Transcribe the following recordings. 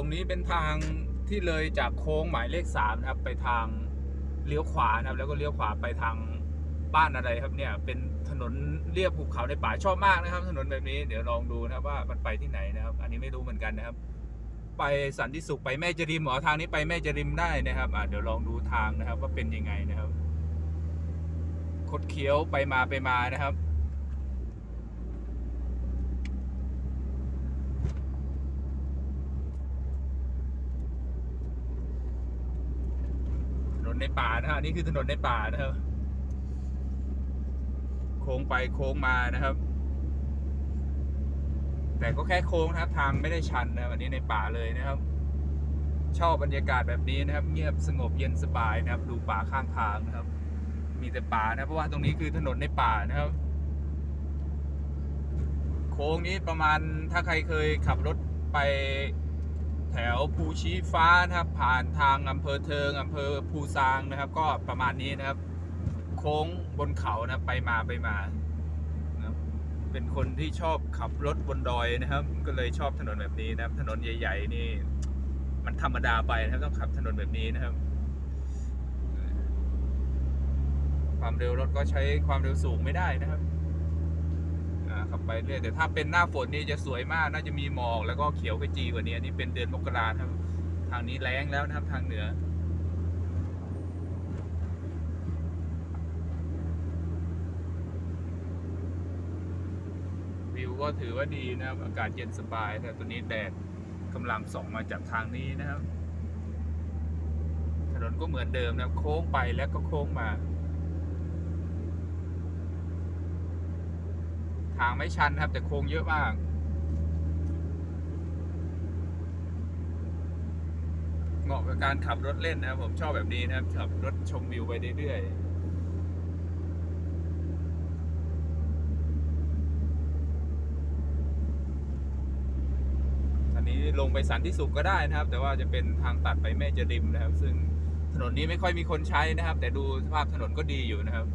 ตรงนี้เป็นทางที่เลยจากโค้งหมายเลขสามนะครับไปทางเลี้ยวขวานะครับ แล้วก็เลี้ยวขวาไปทางบ้านอะไรครับเนี่ยเป็นถนนเรียบภูเขาในป่าชอบมากนะครับ ถนนแบบนี้เดี๋ยวลองดูนะครับว่ามันไปที่ไหนนะครับ อันนี้ไม่รู้เหมือนกันนะครับ ไปสันติสุขไปแม่จริมหรอทางนี้ไปแม่จริมได้นะครับอะเดี๋ยวลองดูทางนะครับว่าเป็นยังไงนะครับ คดเคี้ยวไปมาไปมานะครับ ในป่านะฮะนี่คือถนนในป่านะครับ โค้งไปโค้งมานะครับ แต่ก็แค่โค้งนะครับ ทางไม่ได้ชันนะครับอันนี้ในป่าเลยนะครับ ชอบบรรยากาศแบบนี้นะครับ เงียบสงบเย็นสบายนะครับ ดูป่าข้างทางนะครับ มีแต่ป่านะเพราะว่าตรงนี้คือถนนในป่านะครับ โค้งนี้ประมาณถ้าใครเคยขับรถไป แถวภูชีฟ้านะครับผ่านทางอำเภอเทิงอำเภอภูซางนะครับ ก็ประมาณนี้นะครับ โค้งบนเขานะไปมาไปมานะเป็นคนที่ชอบขับรถบนดอยนะครับ ก็เลยชอบถนนแบบนี้นะครับ ถนนใหญ่ ๆ นี่ มันธรรมดาไปนะครับต้องขับถนนแบบนี้นะครับ ความเร็วรถก็ใช้ความเร็วสูงไม่ได้นะครับ ขับไปเรื่อยแต่ถ้าเป็นหน้าฝนนี่จะสวยมากน่าจะมีหมอกแล้วก็เขียวขจีกว่านี้นี่เป็นเดือนมกราครับทางนี้แล้งแล้วนะครับทางเหนือวิวก็ถือว่าดีนะครับ อากาศเย็นสบาย แต่ตัวนี้แดดกำลังส่องมาจากทางนี้นะครับ ถนนก็เหมือนเดิมนะครับ โค้งไปแล้วก็โค้งมา ทางไม่ชันครับ แต่โค้งเยอะมากเหมาะกับการขับรถเล่นนะครับผมชอบแบบนี้นะครับขับรถชมวิวไปเรื่อยๆอันนี้ลงไปสันติสุขก็ได้นะครับ แต่ว่าจะเป็นทางตัดไปแม่จริมนะครับ ซึ่งถนนนี้ไม่ค่อยมีคนใช้นะครับ แต่ดูสภาพถนนก็ดีอยู่นะครับ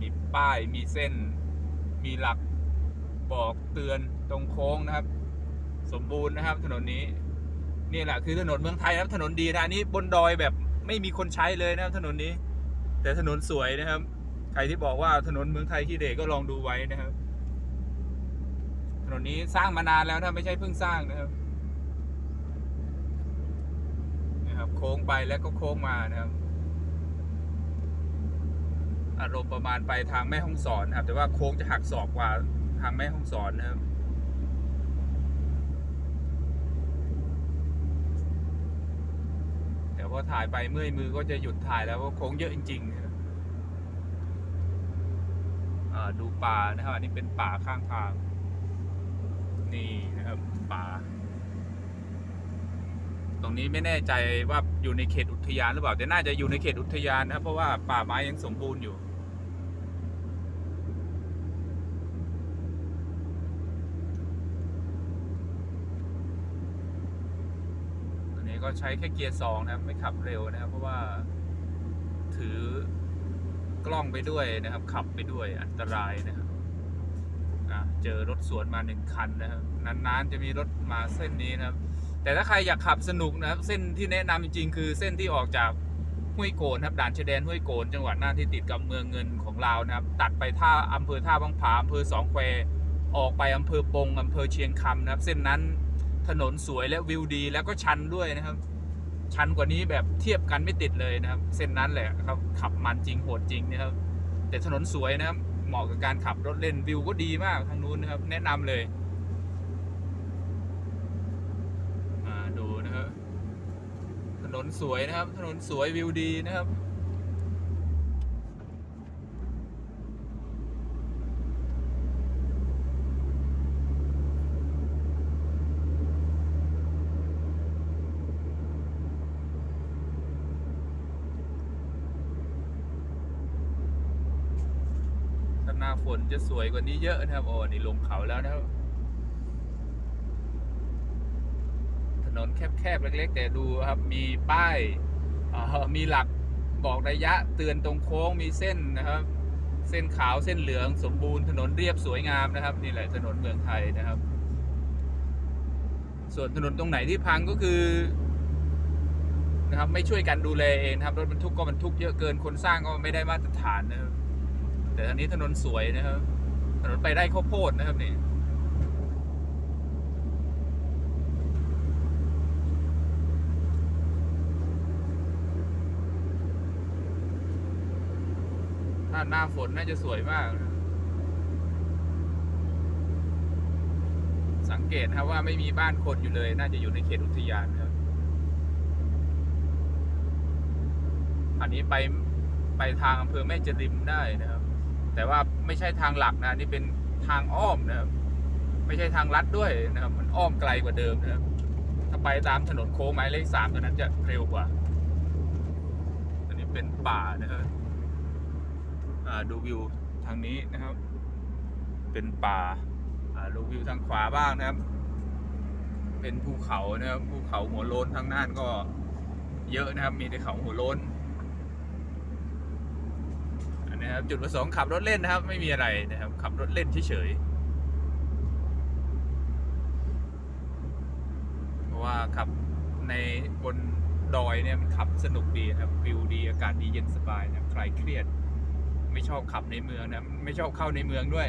มีป้ายมีเส้น มีหลัก บอกเตือนตรงโค้งนะครับ สมบูรณ์นะครับ ถนนนี้นี่แหละคือถนนเมืองไทยนะครับถนนดีนะอันนี้บนดอยแบบไม่มีคนใช้เลยนะครับถนนนี้ แต่ถนนสวยนะครับ ใครที่บอกว่าถนนเมืองไทยขี้เหร่ก็ลองดูไว้นะครับ ถนนนี้สร้างมานานแล้วนะไม่ใช่เพิ่งสร้างนะครับนะครับ โค้งไปแล้วก็โค้งมานะครับอารมณ์ประมาณไปทางแม่ห้องสอนนะครับ แต่ว่าโค้งจะหักศอกกว่าางแม่ห้องสอนนะครับเดี๋ยวพอถ่ายไปเมื่อยมือก็จะหยุดถ่ายแล้วเพราะโค้งเยอะจริงๆดูป่านะครับอันนี้เป็นป่าข้างทาง นี่นะครับป่า ตรงนี้ไม่แน่ใจว่าอยู่ในเขตอุทยานหรือเปล่า แต่น่าจะอยู่ในเขตอุทยานนะเพราะว่าป่าไม้ยังสมบูรณ์อยู่ อันนี้ ก็ใช้แค่เกียร์สองนะครับ ไม่ขับเร็วนะครับ เพราะว่าถือกล้องไปด้วยนะครับ ขับไปด้วยอันตรายนะครับเจอรถสวนมาหนึ่งคันนะครับนานๆจะมีรถมาเส้นนี้นะครับ แต่ถ้าใครอยากขับสนุกนะครับ เส้นที่แนะนำจริงๆคือเส้นที่ออกจากห้วยโกนครับด่านชายแดนห้วยโกน จังหวัดน่านที่ติดกับเมืองเงินของลาวนะครับ ตัดไปท่าอำเภอท่าบางผาอำเภอสองแควออกไปอำเภอปงอำเภอเชียงคำนะครับ เส้นนั้น ถนนสวยและวิวดี แล้วก็ชันด้วยนะครับ ชันกว่านี้แบบเทียบกันไม่ติดเลยนะครับ เส้นนั้นแหละครับขับมันจริงโหดจริงนะครับ แต่ถนนสวยนะครับ เหมาะกับการขับรถเล่นวิวก็ดีมากทางนู้นนะครับ แนะนำเลยอ่าดูนะครับถนนสวยนะครับ ถนนสวยวิวดีนะครับ หน้าฝนจะสวยกว่านี้เยอะนะครับโอ้นี่ลงเขาแล้วนะครับ ถนนแคบๆเล็ก ๆ แต่ดูครับมีป้ายมีหลักบอกระยะเตือนตรงโค้งมีเส้นนะครับ เส้นขาวเส้นเหลืองสมบูรณ์ถนนเรียบสวยงามนะครับนี่แหละถนนเมืองไทยนะครับ ส่วนถนนตรงไหนที่พังก็คือนะครับไม่ช่วยกันดูแลเองนะครับรถบรรทุกก็บรรทุกเยอะเกินคนสร้างก็ไม่ได้มาตรฐานนะครับ แต่อันนี้ถนนสวยนะครับ ถนนไปได้ข้าวโพดนะครับนี่ถ้าหน้าฝนน่าจะสวยมากนะสังเกตครับว่าไม่มีบ้านคนอยู่เลย น่าจะอยู่ในเขตอุทยานครับ อันนี้ไปไปทางอำเภอแม่จริมได้นะครับ แต่ว่าไม่ใช่ทางหลักนะนี่เป็นทางอ้อมนะครับ ไม่ใช่ทางลัดด้วยนะครับ มันอ้อมไกลกว่าเดิมนะครับ ถ้าไปตามถนนโค้งหมายเลขสามตัวนั้นจะเร็วกว่า อันนี้เป็นป่านะครับอ่าดูวิวทางนี้นะครับ เป็นป่าอ่าดูวิวทางขวาบ้างนะครับ เป็นภูเขานะครับภูเขาหัวโล้นทางน่านก็เยอะนะครับ มีแต่เขาหัวโล้น นนี้ครับ จุดประสงค์ขับรถเล่นนะครับ ไม่มีอะไรนะครับ ขับรถเล่นเฉยๆเพราะว่าขับในบนดอยเนี่ยมันขับสนุกดีนะครับวิวดีอากาศดีเย็นสบายนะครับคลายเครียด ไม่ชอบขับในเมืองนะไม่ชอบเข้าในเมืองด้วย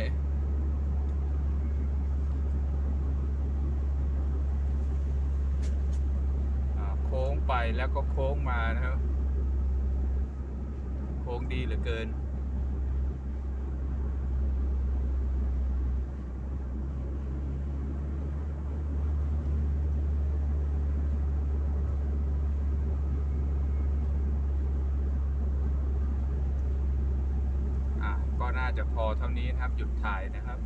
โค้งไปแล้วก็โค้งมานะครับ โค้งดีเหลือเกิน อะก็ น่าจะพอเท่านี้นะครับ หยุดถ่ายนะครับ